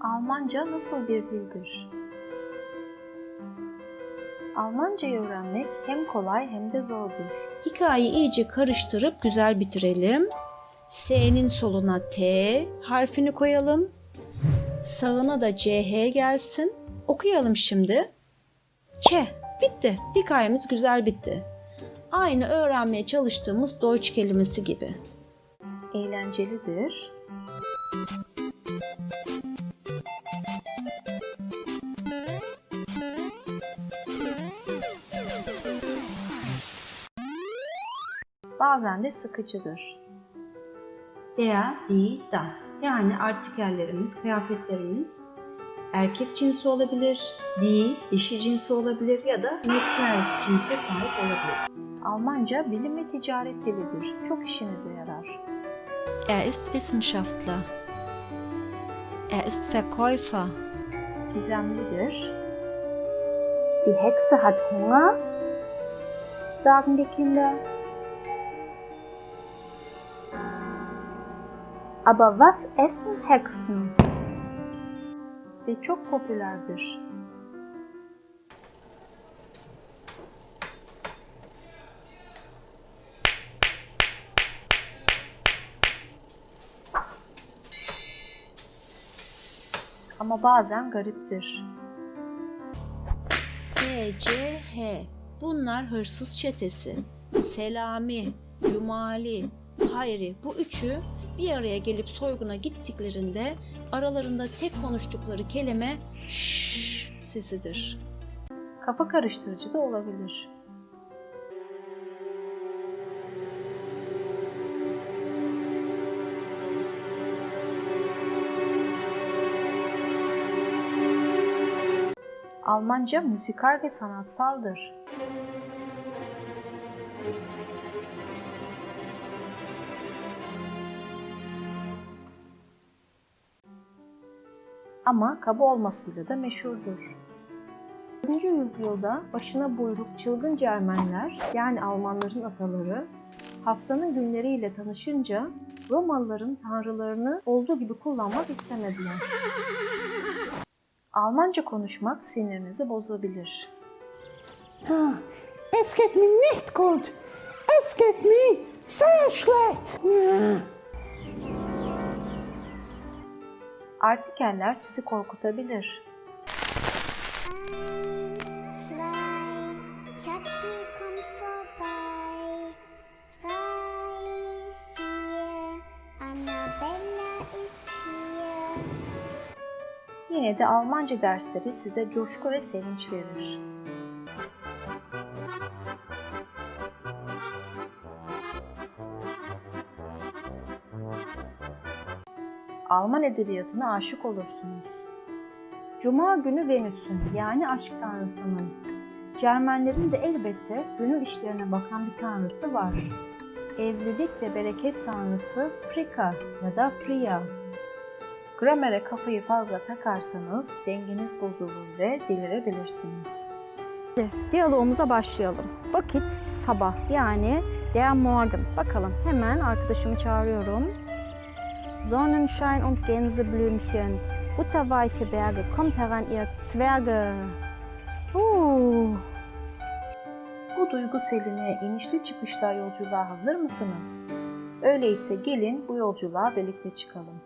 Almanca nasıl bir dildir? Almancayı öğrenmek hem kolay hem de zordur. Hikayeyi iyice karıştırıp güzel bitirelim. S'nin soluna T harfini koyalım. Sağına da CH gelsin. Okuyalım şimdi. Ç. Bitti. Hikayemiz güzel bitti. Aynı öğrenmeye çalıştığımız Deutsch kelimesi gibi. Eğlencelidir. Bazen de sıkıcıdır. Der, die, das. Yani artikellerimiz, kıyafetlerimiz erkek cinsi olabilir, die dişi cinsi olabilir ya da nesnel cinse sahip olabilir. Almanca bilim ve ticaret dilidir. Çok işinize yarar. Er ist Wissenschaftler. Er ist Verkäufer. Gizemlidir. Die Hexe hat Hunger, sagen die Kinder. Aber was essen Hexen? Ve çok popülerdir. Ama bazen gariptir. S-C-H. Bunlar hırsız çetesi. Selami, Cumali, Hayri bu üçü bir araya gelip soyguna gittiklerinde aralarında tek konuştukları kelime şşş sesidir. Kafa karıştırıcı da olabilir. Almanca müzikal ve sanatsaldır. Ama kaba olmasıyla da meşhurdur. 4. yüzyılda başına buyruk çılgın Cermenler yani Almanların ataları haftanın günleriyle tanışınca Romalıların tanrılarını olduğu gibi kullanmak istemediler. Almanca konuşmak sinirinizi bozabilir. Ah, es geht mir nicht gut. Es geht mir sehr schlecht. Annabella ist hier. Yine de Almanca dersleri size coşku ve sevinç verir. Alman edebiyatına aşık olursunuz. Cuma günü Venüs'ün yani aşk tanrısının, Cermenlerin de elbette gönül işlerine bakan bir tanrısı var. Evlilik ve bereket tanrısı Frika ya da Freya. Gramere kafayı fazla takarsanız dengeniz bozulur ve delirebilirsiniz. Diyalogumuza başlayalım. Vakit sabah yani der Morgen. Bakalım hemen arkadaşımı çağırıyorum. Sonnenschein und Gänseblümchen, butterweiche Berge, kommt heran ihr Zwerge. Uh, Bu duygu seline inişli çıkışlar yolculuğa hazır mısınız? Öyleyse gelin bu yolculuğa birlikte çıkalım.